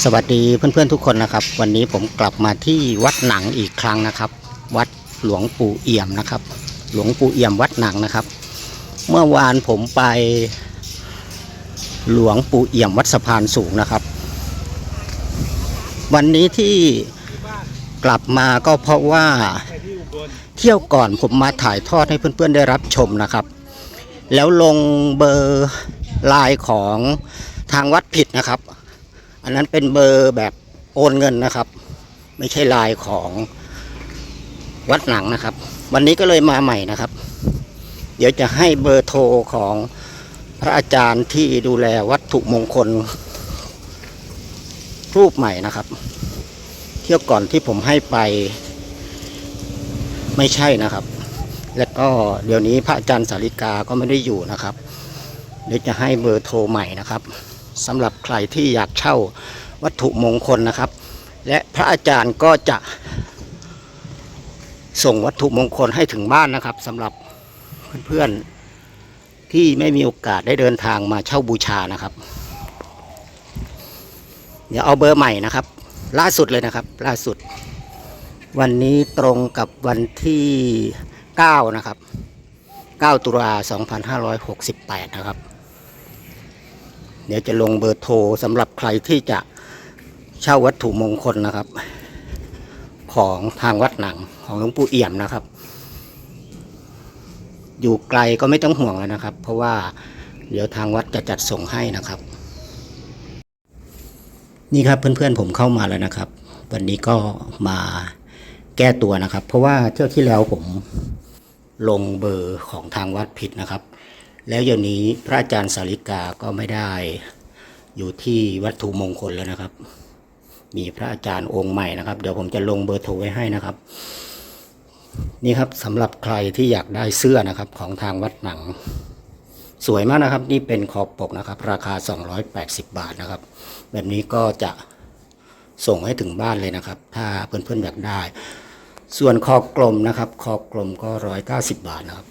สวัสดีเพื่อนๆทุกคนนะครับ วันนี้ผมกลับมาที่วัดหนังอีกครั้งนะครับ วัดหลวงปู่เอี่ยมนะครับ หลวงปู่เอี่ยมวัดหนังนะครับ เมื่อวานผมไป หลวงปู่เอี่ยมวัดสะพานสูงนะครับ วันนี้ที่กลับมาก็เพราะว่าเที่ยวก่อนผมมาถ่ายทอดให้เพื่อนๆได้รับชมนะครับ แล้วลงเบอร์ไลน์ของทางวัดผิดนะครับ อันนั้นเป็นเบอร์แบบโอนเงินนะครับ ไม่ใช่ลน์ของวัดหนังนะครับ วันนี้ก็เลยมาใหม่นะครับ เดี๋ยวจะให้เบอร์โทรของพระอาจารย์ที่ดูแลวัตถุมงคล รูปใหม่นะครับ เที่ยวก่อนที่ผมให้ไป ไม่ใช่นะครับ แล้วก็เดี๋ยวนี้พระอาจารย์สาริกาก็ไม่ได้อยู่นะครับ เดี๋ยวจะให้เบอร์โทรใหม่นะครับ สำหรับใครที่อยากเช่าวัตถุมงคลนะครับ และพระอาจารย์ก็จะส่งวัตถุมงคลให้ถึงบ้านนะครับสำหรับเพื่อนๆที่ไม่มีโอกาสได้เดินทางมาเช่าบูชานะครับ เดี๋ยวเอาเบอร์ใหม่นะครับ ล่าสุดเลยนะครับ ล่าสุด วันนี้ตรงกับวันที่ 9 นะครับ 9 ตุลา2568 นะครับ เดี๋ยวจะลงเบอร์โทรสำหรับใครที่จะเช่าวัตถุมงคลนะครับ ของทางวัดหนังของหลวงปู่เอี่ยมนะครับ อยู่ไกลก็ไม่ต้องห่วงแล้วนะครับ เพราะว่าเดี๋ยวทางวัดจะจัดส่งให้นะครับ นี่ครับเพื่อนๆผมเข้ามาแล้วนะครับ วันนี้ก็มาแก้ตัวนะครับ เพราะว่าเที่ยวที่แล้วผมลงเบอร์ของทางวัดผิดนะครับ แล้วเดี๋ยวนี้พระอาจารย์สาริกาก็ไม่ได้อยู่ที่วัตถุมงคลแล้วนะครับ มีพระอาจารย์องค์ใหม่นะครับ เดี๋ยวผมจะลงเบอร์โทรไว้ให้นะครับ นี่ครับสำหรับใครที่อยากได้เสื้อนะครับของทางวัดหนัง สวยมากนะครับ นี่เป็นขอบปกนะครับ ราคา 280 บาทนะครับ แบบนี้ก็จะส่งให้ถึงบ้านเลยนะครับ ถ้าเพื่อนๆอยากได้ ส่วนคอกลมนะครับ คอกลมก็ 190 บาทนะครับ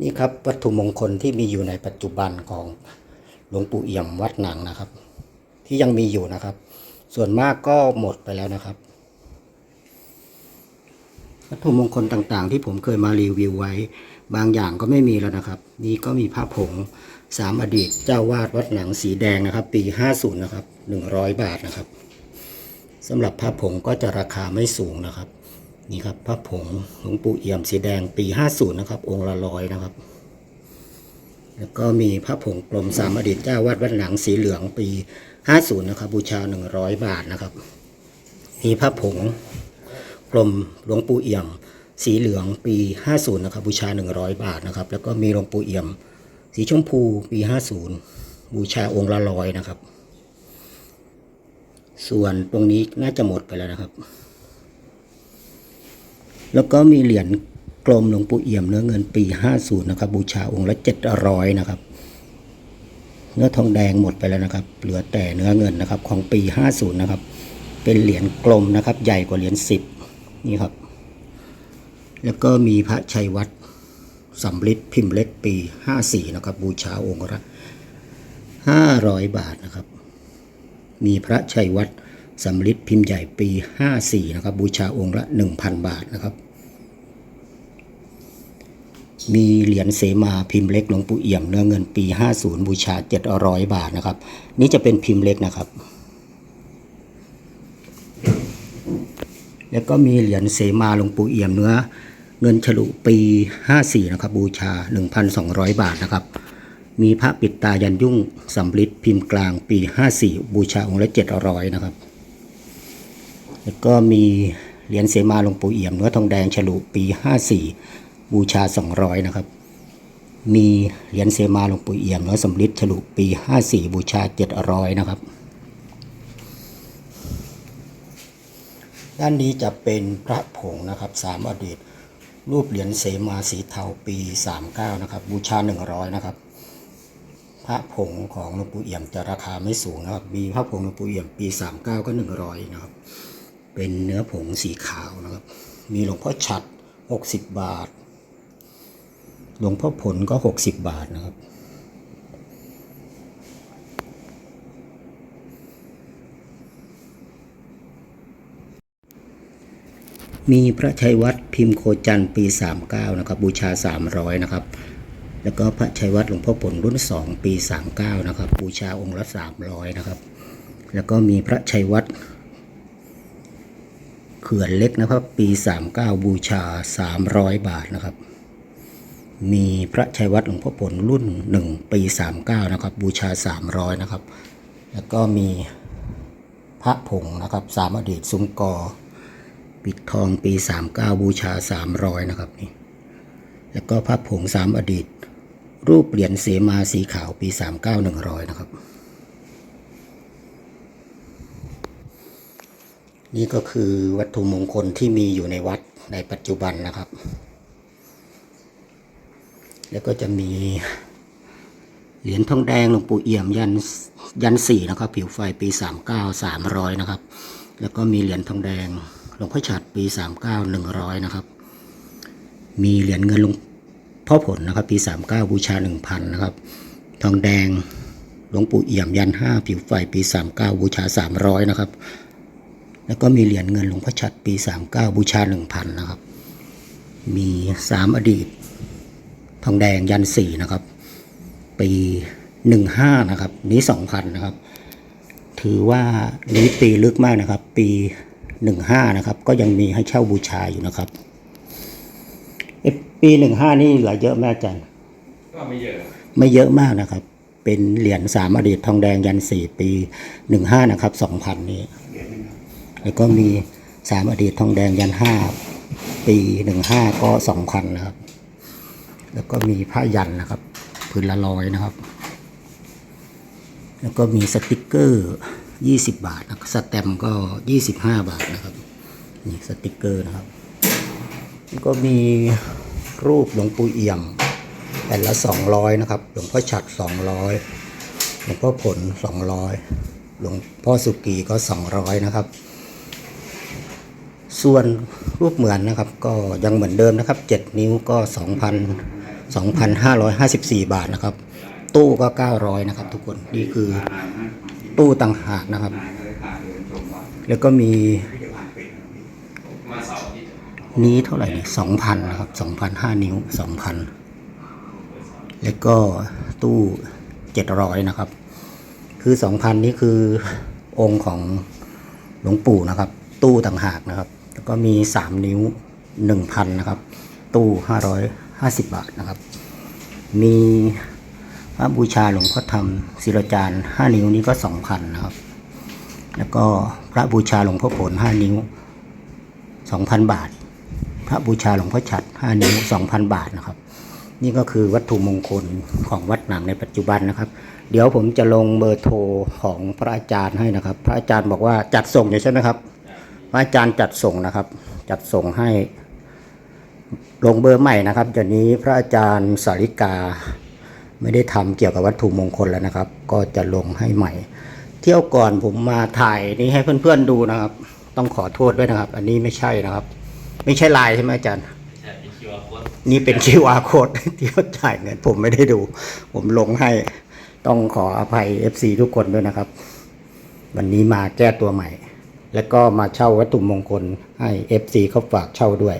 นี่ครับวัตถุมงคลที่มีอยู่ในปัจจุบันของหลวงปู่เอี่ยมวัดหนังนะครับ ที่ยังมีอยู่นะครับ ส่วนมากก็หมดไปแล้วนะครับ วัตถุมงคลต่างๆ ที่ผมเคยมารีวิวไว้ บางอย่างก็ไม่มีแล้วนะครับ นี่ก็มีพระผงสามอดีตเจ้าวาดวัดหนังสีแดงนะครับ ปี 50 นะครับ 100 บาทนะครับสำหรับพระผงก็จะราคาไม่สูงนะครับ นี่ครับพระผงหลวงปู่เอี่ยมสีแดงปี 50 นะครับ องค์ละร้อยนะครับ แล้วก็มีพระผงกลมสามอดีตเจ้าวาดวัดหนังสีเหลืองปี 50 นะครับ บูชา 100 บาทนะครับ มีพระผงกรมหลวงปู่เอี่ยมสีเหลืองปี 50 นะครับ บูชา 100 บาทนะครับ แล้วก็มีหลวงปู่เอี่ยม สีชมพูปี 50 บูชาองค์ละร้อยนะครับ ส่วนตรงนี้น่าจะหมดไปแล้วนะครับ แล้วก็มีเหรียญกลมหลวงปู่เอี่ยมเนื้อเงินปี 50 นะครับ บูชาองค์ละ 700 นะครับ เนื้อทองแดงหมดไปแล้วนะครับ เหลือแต่เนื้อเงินนะครับ ของปี 50 นะครับ เป็นเหรียญกลมนะครับ ใหญ่กว่าเหรียญ10 นี่ครับ แล้วก็มีพระชัยวัดสำริดพิมพ์เล็กปี 54 นะครับ บูชาองค์ละ 500 บาทนะครับ มีพระชัยวัดสำริดพิมพ์ใหญ่ปี 54 นะครับ บูชาองค์ละ 1,000 บาทนะครับ มีเหรียญเสมาพิมพ์เล็กหลวงปู่เอี่ยมเนื้อเงินปี 50 บูชา 700 บาทนะครับ นี่จะเป็นพิมพ์เล็กนะครับ แล้วก็มีเหรียญเสมาหลวงปู่เอี่ยมเนื้อเงินฉลุปี 54 นะครับ บูชา 1,200 บาทนะครับ มีพระปิดตายันยุ่งสำริดพิมพ์กลางปี 54 บูชาองค์ละ 700 นะครับ แล้วก็มีเหรียญเสมาหลวงปู่เอี่ยมเนื้อทองแดงฉลุปี 54 บูชา 200 นะครับ มีเหรียญเสมาหลวงปู่เอี่ยมเนื้อสำริดฉลุปี 54 บูชา 700 นะครับ ด้านนี้จะเป็นพระผงนะครับสามอดีต รูปเหรียญเสมาสีเทาปี 39 นะครับ บูชา 100 นะครับ พระผงของหลวงปู่เอี่ยมจะราคาไม่สูงนะครับ มีพระผงหลวงปู่เอี่ยมปี 39 ก็ 100 นะครับ เป็นเนื้อผงสีขาวนะครับ มีหลวงพ่อฉัด 60 บาท หลวงพ่อผลก็หกสิบบาทนะครับ มีพระชัยวัดพิมพ์โคจันทร์ปี 39 นะครับ บูชา 300 นะครับ แล้วก็พระชัยวัดหลวงพ่อผลรุ่น 2 ปี 39 นะครับ บูชาองค์ละ 300 นะครับ แล้วก็มีพระชัยวัดเขื่อนเล็กนะครับ ปี 39 บูชา 300 บาทนะครับ มีพระชัยวัดหลวงพ่อผลรุ่น 1 ปี 39 นะครับ บูชา 300 นะครับ แล้วก็มีพระผงนะครับสามอดีตซุ้มกอ ปิดทองปี 39 บูชา 300 นะครับนี่แล้วก็พระผงสามอดีต รูปเหรียญเสมาสีขาวปี 39 100 นะครับ นี่ก็คือวัตถุมงคลที่มีอยู่ในวัดในปัจจุบันนะครับ แล้วก็จะมีเหรียญทองแดงหลวงปู่เอี่ยมยันยันสี่นะครับ ผิวไฟปี39 300นะครับ แล้วก็มีเหรียญทองแดงหลวงพ่อฉัดปี39 100นะครับ มีเหรียญเงินหลวงพ่อผลนะครับ ปี39บูชา1,000นนะครับ ทองแดงหลวงปู่เอี่ยมยัน5ผิวไฟปี39บูชา300นะครับ แล้วก็มีเหรียญเงินหลวงพ่อฉัดปี39บูชา1,000นนะครับ มี3อดีต ทองแดงยัน4นะครับ ปี15นะครับ นี้2,000นะครับ ถือว่านี้ปีลึกมากนะครับ ปี15นะครับ ก็ยังมีให้เช่าบูชาอยู่นะครับเอ๊ะปี15นี่เหลือเยอะไหมอาจารย์ก็ไม่เยอะ ไม่เยอะมากนะครับ เป็นเหรียญสามอดีตทองแดงยันสี่ปีหนึ่งห้านะครับสองพันนี้ แล้วก็มีสามอดีตทองแดงยันห้าปีหนึ่งห้าก็สองพันนะครับ แล้วก็มีผ้ายันนะครับพื้นละร้อยนะครับ แล้วก็มีสติกเกอร์ยี่สิบบาทนะครับสแตมก็ยี่สิบห้าบาทนะครับนี่สติกเกอร์นะครับแล้วก็มีรูปหลวงปู่เอี่ยมแผ่นละสองร้อยนะครับ หลวงพ่อฉัดสองร้อยหลวงพ่อผลสองร้อยหลวงพ่อสุกีก็สองร้อยนะครับ ส่วนรูปเหมือนนะครับ ก็ยังเหมือนเดิมนะครับเจ็ดนิ้วก็ส องพันสองพันห้าร้อยห้าสิบสี่บาทนะครับ ตู้ก็เก้าร้อยนะครับ ทุกคนนี่คือตู้ต่างหากนะครับ แล้วก็มีนี้เท่าไหร่สองพันนะครับสองพันห้านิ้วสองพันแล้วก็ตู้เจ็ดร้อยนะครับ คือสองพันนี้คือองค์ของหลวงปู่นะครับ ตู้ต่างหากนะครับ แล้วก็มีสามนิ้วหนึ่งพันนะครับ ตู้ห้าร้อย ห้าสิบบาทนะครับ มีพระบูชาหลวงพ่อธรรมศิรจารย์ห้านิ้วนี้ก็สองพันนะครับ แล้วก็พระบูชาหลวงพ่อผลห้านิ้วสองพันบาท พระบูชาหลวงพ่อฉัดห้านิ้วสองพันบาทนะครับ นี่ก็คือวัตถุมงคลของวัดหนังในปัจจุบันนะครับ เดี๋ยวผมจะลงเบอร์โทรของพระอาจารย์ให้นะครับ พระอาจารย์บอกว่าจัดส่งอยู่ใช่ไหมครับ พระอาจารย์จัดส่งนะครับ จัดส่งให้ ลงเบอร์ใหม่นะครับเดี๋ยวนี้พระอาจารย์สาริกา ไม่ได้ทำเกี่ยวกับวัตถุมงคลแล้วนะครับ ก็จะลงให้ใหม่ เที่ยวก่อนผมมาถ่ายนี้ให้เพื่อนๆดูนะครับ ต้องขอโทษด้วยนะครับ อันนี้ไม่ใช่นะครับ ไม่ใช่ลายใช่ไหมอาจารย์ใช่เป็นคิวอาร์โค้ดนี่เป็น QR code ที่เขาจ่ายเงินผมไม่ได้ดู ผมลงให้ต้องขออภัย FC ทุกคนด้วยนะครับ วันนี้มาแก้ตัวใหม่ แล้วก็มาเช่าวัตถุมงคลให้ FC เขาฝากเช่าด้วย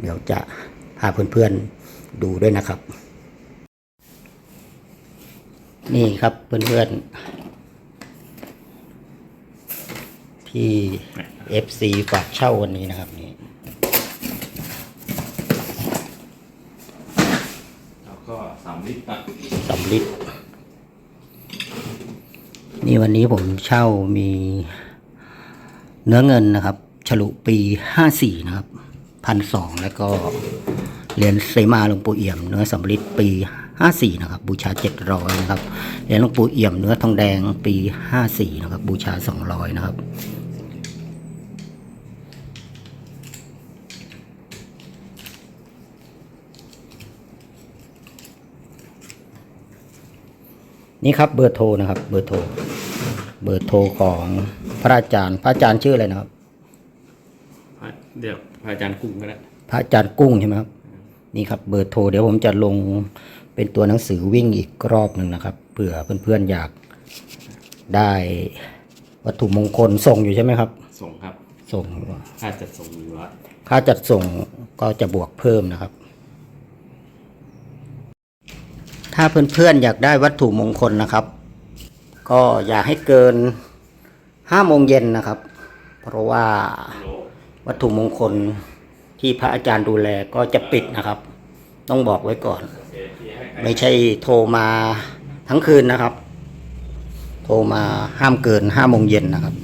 เดี๋ยวจะพาเพื่อนๆดูด้วยนะครับ นี่ครับเพื่อนๆที่ FC ฝากเช่าวันนี้นะครับนี่แล้วก็สามลิตรนะสำลิดนี่วันนี้ผมเช่ามีเนื้อเงินนะครับ ฉลุปีห้าสี่นะครับ พันสองแล้วก็เหรียญเสมาหลวงปู่เอี่ยมเนื้อสำลิดปีห้าสี่นะครับบูชาเจ็ดร้อยนะครับเหรียญหลวงปู่เอี่ยมเนื้อทองแดงปีห้าสี่นะครับบูชาสองร้อยนะครับนี่ครับเบอร์โทรนะครับเบอร์โทรเบอร์โทรของพระอาจารย์ พระอาจารย์ชื่ออะไรนะครับ เดี๋ยว พระอาจารย์กุ้งก็ได้พระอาจารย์กุ้งใช่ไหมครับนี่ครับเบอร์โทรเดี๋ยวผมจะลงเป็นตัวหนังสือวิ่งอีกรอบหนึ่งนะครับเผื่อเพื่อนๆอยากได้วัตถุมงคลส่งอยู่ใช่ไหมครับ ส่งครับ ส่งค่าจัดส่งหนึ่งร้อยค่าจัดส่งก็จะบวกเพิ่มนะครับ ถ้าเพื่อนๆอยากได้วัตถุมงคลนะครับ ก็อย่าให้เกินห้าโมงเย็นนะครับ เพราะว่าโล วัตถุมงคลที่พระอาจารย์ดูแลก็จะปิดนะครับ ต้องบอกไว้ก่อน ไม่ใช่โทรมาทั้งคืนนะครับ โทรมาห้ามเกินห้าโมงเย็นนะครับ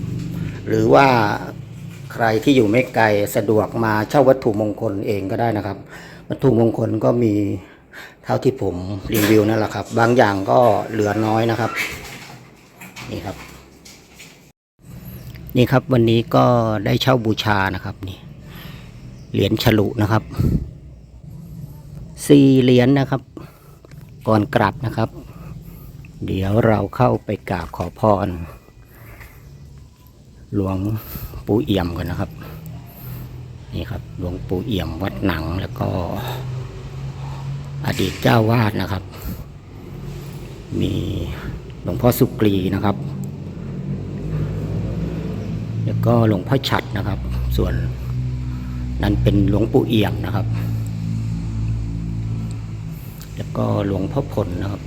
หรือว่าใครที่อยู่ไม่ไกลสะดวกมาเช่าวัตถุมงคลเองก็ได้นะครับ วัตถุมงคลก็มีเท่าที่ผมรีวิวนั่นแหละครับ บางอย่างก็เหลือน้อยนะครับ นี่ครับ นี่ครับวันนี้ก็ได้เช่าบูชานะครับนี่เหรียญฉลุนะครับสี่เหรียญนะครับ ก่อนกลับนะครับ เดี๋ยวเราเข้าไปกราบขอพร หลวงปู่เอี่ยมกันนะครับ นี่ครับหลวงปู่เอี่ยมวัดหนังแล้วก็ อดีตเจ้าวาดนะครับ มีหลวงพ่อสุกรีนะครับ แล้วก็หลวงพ่อฉัดนะครับ ส่วนนั้นเป็นหลวงปู่เอี่ยมนะครับ แล้วก็หลวงพ่อผลนะครับ